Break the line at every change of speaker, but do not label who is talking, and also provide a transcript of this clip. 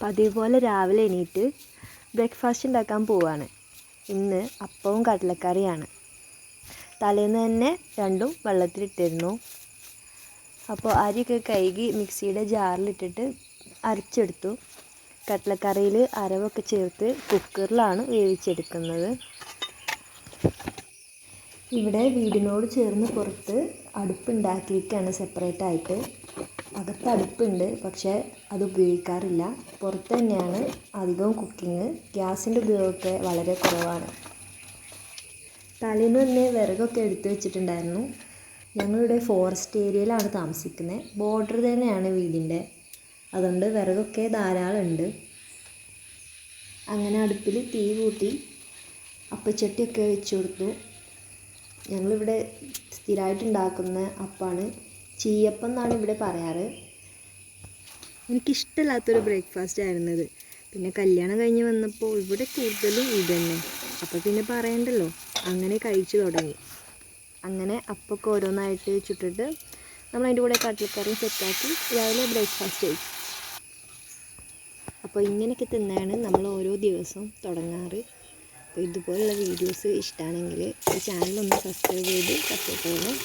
പതിവ് പോലെ രാവിലെ എണീറ്റ് ബ്രേക്ക്ഫാസ്റ്റ് ഉണ്ടാക്കാൻ പോവാണ്. ഇന്ന് അപ്പവും കടലക്കറിയാണ്. തലേന്ന് തന്നെ രണ്ടും വെള്ളത്തിലിട്ടിരുന്നു. അപ്പോൾ അരിയൊക്കെ കഴുകി മിക്സിയുടെ ജാറിലിട്ടിട്ട് അരച്ചെടുത്തു. കടലക്കറിയിൽ അരവൊക്കെ ചേർത്ത് കുക്കറിലാണ് വേവിച്ചെടുക്കുന്നത്. ഇവിടെ വീടിനോട് ചേർന്ന് പുറത്ത് സെപ്പറേറ്റ് ആയിട്ട്. അകത്ത് അടുപ്പുണ്ട് പക്ഷേ അത് ഉപയോഗിക്കാറില്ല. പുറത്ത് തന്നെയാണ് അധികവും കുക്കിങ് ഗ്യാസിന്റെ ഉപയോഗമൊക്കെ വളരെ കുറവാണ്. തലേന്ന് തന്നെ വിറകൊക്കെ എടുത്തു വെച്ചിട്ടുണ്ടായിരുന്നു. ഞങ്ങളിവിടെ ഫോറസ്റ്റ് ഏരിയയിലാണ് താമസിക്കുന്നത് ബോർഡർ തന്നെയാണ് വീടിന്റെ. അതുകൊണ്ട് വിറകൊക്കെ ധാരാളം ഉണ്ട് അങ്ങനെ അടുപ്പിൽ തീ കൂട്ടി അപ്പച്ചട്ടിയൊക്കെ വെച്ച് കൊടുത്തു. ഞങ്ങളിവിടെ സ്ഥിരമായിട്ട് ഉണ്ടാക്കുന്ന അപ്പമാണ് ചീയപ്പം എന്നാണ് ഇവിടെ പറയാറ്. എനിക്കിഷ്ടമില്ലാത്തൊരു ബ്രേക്ക്ഫാസ്റ്റ് ആയിരുന്നത്. പിന്നെ കല്യാണം കഴിഞ്ഞ് വന്നപ്പോൾ ഇവിടെ കൂടുതലും ഇതന്നെ. തന്നെ അപ്പോൾ പിന്നെ പറയണ്ടല്ലോ അങ്ങനെ കഴിച്ചു തുടങ്ങി. അങ്ങനെ അപ്പൊക്കെ ഓരോന്നായിട്ട് ചുട്ടിട്ട് നമ്മൾ അതിന്റെ കൂടെ കടലക്കറിയും സെറ്റാക്കി രാവിലെ ബ്രേക്ക്ഫാസ്റ്റ് കഴിച്ചു. അപ്പോൾ ഇങ്ങനെയൊക്കെ തിന്നാണ് നമ്മൾ ഓരോ ദിവസവും തുടങ്ങാറ്. അപ്പോൾ ഇതുപോലുള്ള വീഡിയോസ് ഇഷ്ടമാണെങ്കിൽ ഈ ചാനലൊന്ന് സബ്സ്ക്രൈബ് ചെയ്ത് സപ്പോർട്ട് ചെയ്യണം.